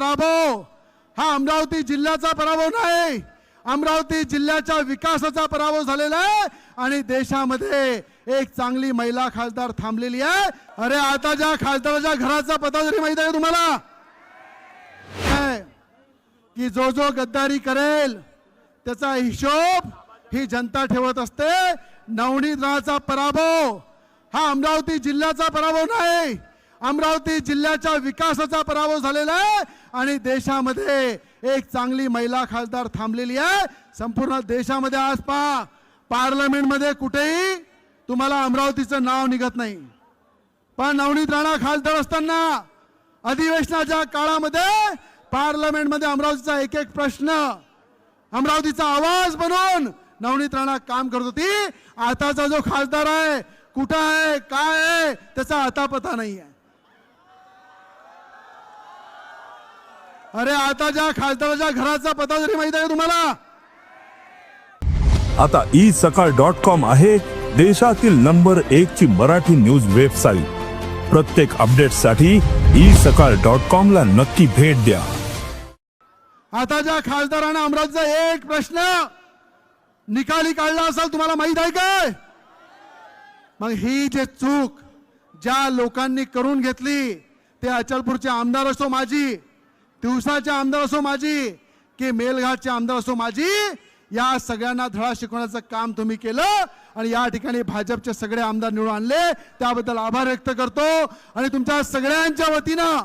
पराभव. हा अमरावती जिल्ह्याचा पराभव नाही. अमरावती जिल्ह्याच्या विकासाचा पराभव झालेला आहे आणि देशामध्ये एक चांगली महिला खासदार थांबलेली आहे. अरे आता ज्या खासदाराच्या घराचा पता जरी माहीत आहे तुम्हाला? काय? की जो जो गद्दारी करेल त्याचा हिशोब ही जनता ठेवत असते. नवनीत पराभव. हा अमरावती जिल्ह्याचा पराभव नाही. अमरावती जिल्ह्याच्या विकासाचा पराभव झालेला आहे आणि देशामध्ये एक चांगली महिला खासदार थांबलेली आहे. संपूर्ण देशामध्ये आज पहा पार्लमेंटमध्ये कुठेही तुम्हाला अमरावतीचं नाव निघत नाही. पण नवनीत राणा खासदार असताना अधिवेशनाच्या काळामध्ये पार्लमेंटमध्ये अमरावतीचा एक एक प्रश्न अमरावतीचा आवाज बनवून नवनीत राणा काम करत होती. आताचा जो खासदार आहे कुठं आहे काय आहे त्याचा आता पता नाही आहे. अरे आता ज्या खासदाराच्या घराचा पता जरी माहीत आहे का तुम्हाला? आता ई सकाळ डॉट कॉम आहे देशातील नंबर एक ची मराठी न्यूज वेबसाईट. प्रत्येक अपडेटसाठी ई सकाळ डॉट कॉम ला नक्की भेट द्या. आता ज्या खासदारानं अमरावतीचा एक प्रश्न निकाली काढला असेल तुम्हाला माहीत आहे काय मग ही जे चूक ज्या लोकांनी करून घेतली ते अचलपूरचे आमदार असो माझी तिवसाचे आमदार असो माझी की मेलघाटचे आमदार असो माझी या सगळ्यांना धडा शिकवण्याचं काम तुम्ही केलं आणि या ठिकाणी भाजपचे सगळे आमदार निवडून आणले. त्याबद्दल आभार व्यक्त करतो. आणि तुमच्या सगळ्यांच्या वतीनं